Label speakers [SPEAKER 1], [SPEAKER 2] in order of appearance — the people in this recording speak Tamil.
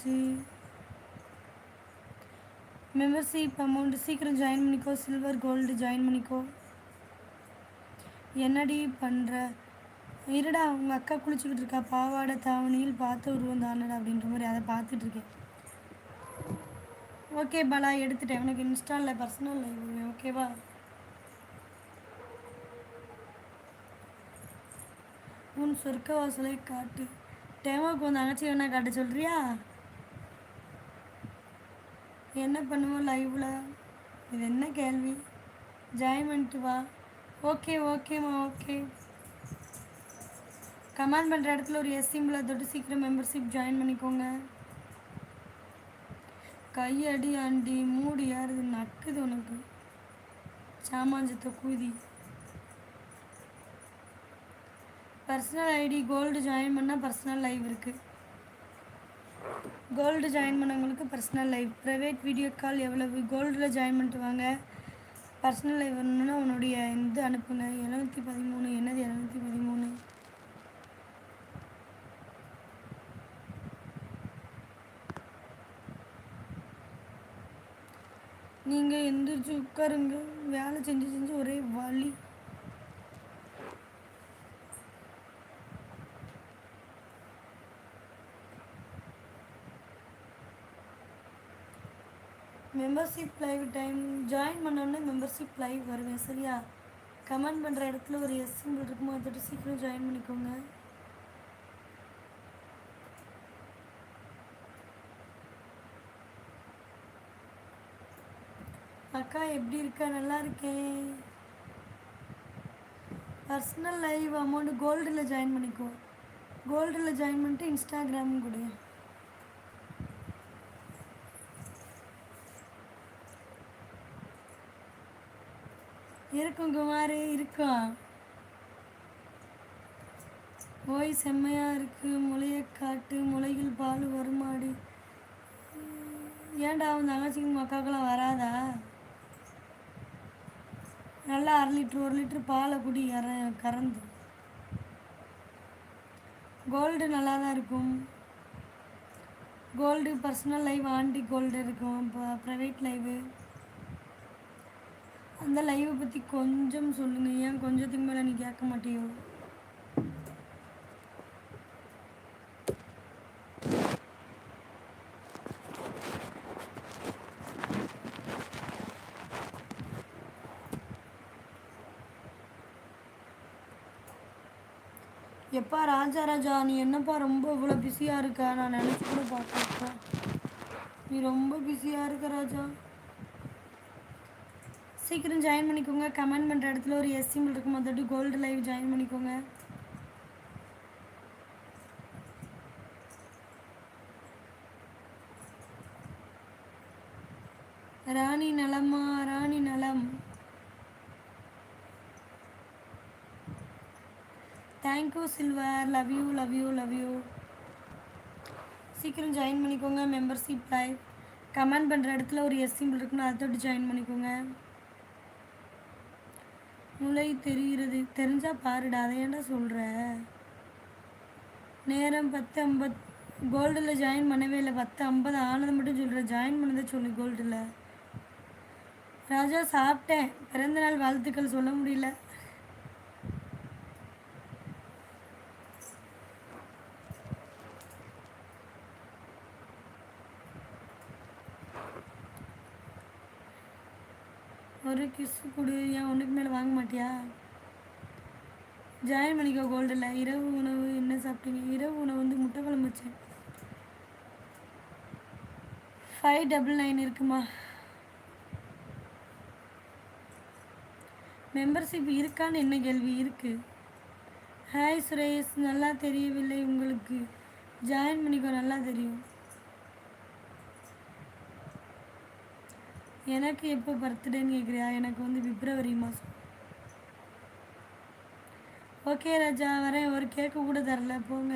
[SPEAKER 1] ஆச்சு மெம்பர்ஷிப் அமௌண்ட் சீக்கிரம் ஜாயின் பண்ணிக்கோ சில்வர் கோல்டு ஜாயின் பண்ணிக்கோ. என்னடி பண்ணுற இருடா உங்கள் அக்கா குளிச்சுக்கிட்டு இருக்கா. பாவாடை தாவணியில் பார்த்த உருவம் தானடா அப்படின்ற மாதிரி அதை பார்த்துட்டு இருக்கேன். ஓகே பாலா எடுத்துட்டேன். உனக்கு இன்ஸ்டாலில் பர்சனல் லைவ் ஓகேவா உன் சொர்க்க வாசலை காட்டு. டேமாவுக்கு வந்து அங்கச்சி வேணா காட்ட சொல்கிறியா என்ன பண்ணுவோம் லைவில் இது என்ன கேள்வி? ஜாயின் பண்ணிட்டு வா. ஓகே ஓகேம்மா ஓகே கமெண்ட் பண்ணுற இடத்துல ஒரு எஸ் சிம்பிளை தொட்டு சீக்கிரம் மெம்பர்ஷிப் ஜாயின் பண்ணிக்கோங்க. கையடி ஆண்டி மூடி யாருது? நக்குது உனக்கு. சாமாஞ்சத்தை கூதி. பர்சனல் ஐடி கோல்டு ஜாயின் பண்ணால் பர்சனல் லைவ் இருக்குது கோல்டு ஜாயின் பண்ணவங்களுக்கு personal live private video call எவ்வளவு? கோல்டில் ஜாயின் பண்ணிட்டு வாங்க. பர்சனல் லைவ் வேணும்னா உன்னுடைய இது அனுப்புங்க. எழுநூற்றி பதிமூணு. என்னது எழுநூற்றி பதிமூணு? நீங்கள் எந்திரிச்சு உட்காருங்க. வேலை செஞ்சு செஞ்சு ஒரே வலி. மெம்பர்ஷிப் லைவ் டைம் ஜாயின் பண்ணோன்னே மெம்பர்ஷிப் லைவ் வருவேன் சரியா? கமெண்ட் பண்ணுற இடத்துல ஒரு எஸ் சிம்பிள் இருக்குமோ? அதை சீக்கிரம் ஜாயின் பண்ணிக்கோங்க. அக்கா எப்படி இருக்கா? நல்லா இருக்கேன். பர்சனல் லைவ் அமௌண்ட் கோல்டில் ஜாயின் பண்ணிக்கோ. கோல்டில் ஜாயின் பண்ணிட்டு இன்ஸ்டாகிராமும் கொடு. இருக்கும் குமார் இருக்கும். ஓய் செம்மையாக இருக்கு. முளையை காட்டு முளைகள் பால் வருமாடி. ஏன்டா அவன் தங்கச்சிக்கு மக்காக்கெல்லாம் வராதா? நல்லா அரை லிட்ரு ஒரு லிட்ரு பாலை குடி கற கறந்து. கோல்டு நல்லா தான் இருக்கும். Gold personal live aunty gold இருக்கும். இப்போ ப்ரைவேட் லைவு அந்த லைவை பற்றி கொஞ்சம் சொல்லுங்கள் ஏன் கொஞ்சத்துக்கு மேலே நீ கேட்க மாட்டியோ? எப்பா ராஜா ராஜா நீ என்னப்பா ரொம்ப இவ்வளோ பிஸியாக இருக்க? நான் நினச்சி கூட பார்க்கறப்ப நீ ரொம்ப பிஸியாக இருக்க ராஜா. சீக்கிரம் ஜாயின் பண்ணிக்கோங்க. கமெண்ட் பண்ணுற இடத்துல ஒரு எஸ் சிம்பிள் இருக்கும். அதோட கோல்டு லைவ் ஜாயின் பண்ணிக்கோங்க. ராணி நலமா ராணி நலம். Thank you silver love you love you love you சீக்கிரம் ஜாயின் பண்ணிக்கோங்க. மெம்பர்ஷிப் லைவ் கமெண்ட் பண்ணுற இடத்துல ஒரு எஸ் சிம்பிள் இருக்குன்னு அதை தொட்டு ஜாயின் பண்ணிக்கோங்க. முளை தெரிகிறது. தெரிஞ்சா பாருடா அதை ஏன்டா சொல்கிற நேரம் பத்து ஐம்பத் கோல்டில் ஜாயின் பண்ணவே இல்லை. பத்து ஐம்பது ஆனது மட்டும் சொல்கிற ஜாயின் பண்ணதை சொல்லு கோல்டில். ராஜா சாப்பிட்டேன். பிறந்தநாள் வாழ்த்துக்கள் சொல்ல முடியல. ஒரு கிஸ் கொடு ஏன் ஒன்றுக்கு மேலே வாங்க மாட்டியா? ஜாயின் பண்ணிக்கோ கோல்டில் இரவு உணவு என்ன சாப்பிட்டீங்க? இரவு உணவு வந்து முட்டை குழம்பு வச்சேன். ஃபைவ் டபுள் நைன் இருக்குமா? மெம்பர்ஷிப் இருக்கான்னு என்ன கேள்வி? இருக்குது ஹாய் சுரேஷ் நல்லா தெரியவில்லை உங்களுக்கு. ஜாயின் பண்ணிக்கோ நல்லா தெரியும். எனக்கு எப்போ பர்த்டேன்னு கேட்குறியா? எனக்கு வந்து பிப்ரவரி மாதம் ஓகே ராஜா வரேன் ஒரு கேக்கு கூட தரல. போங்க.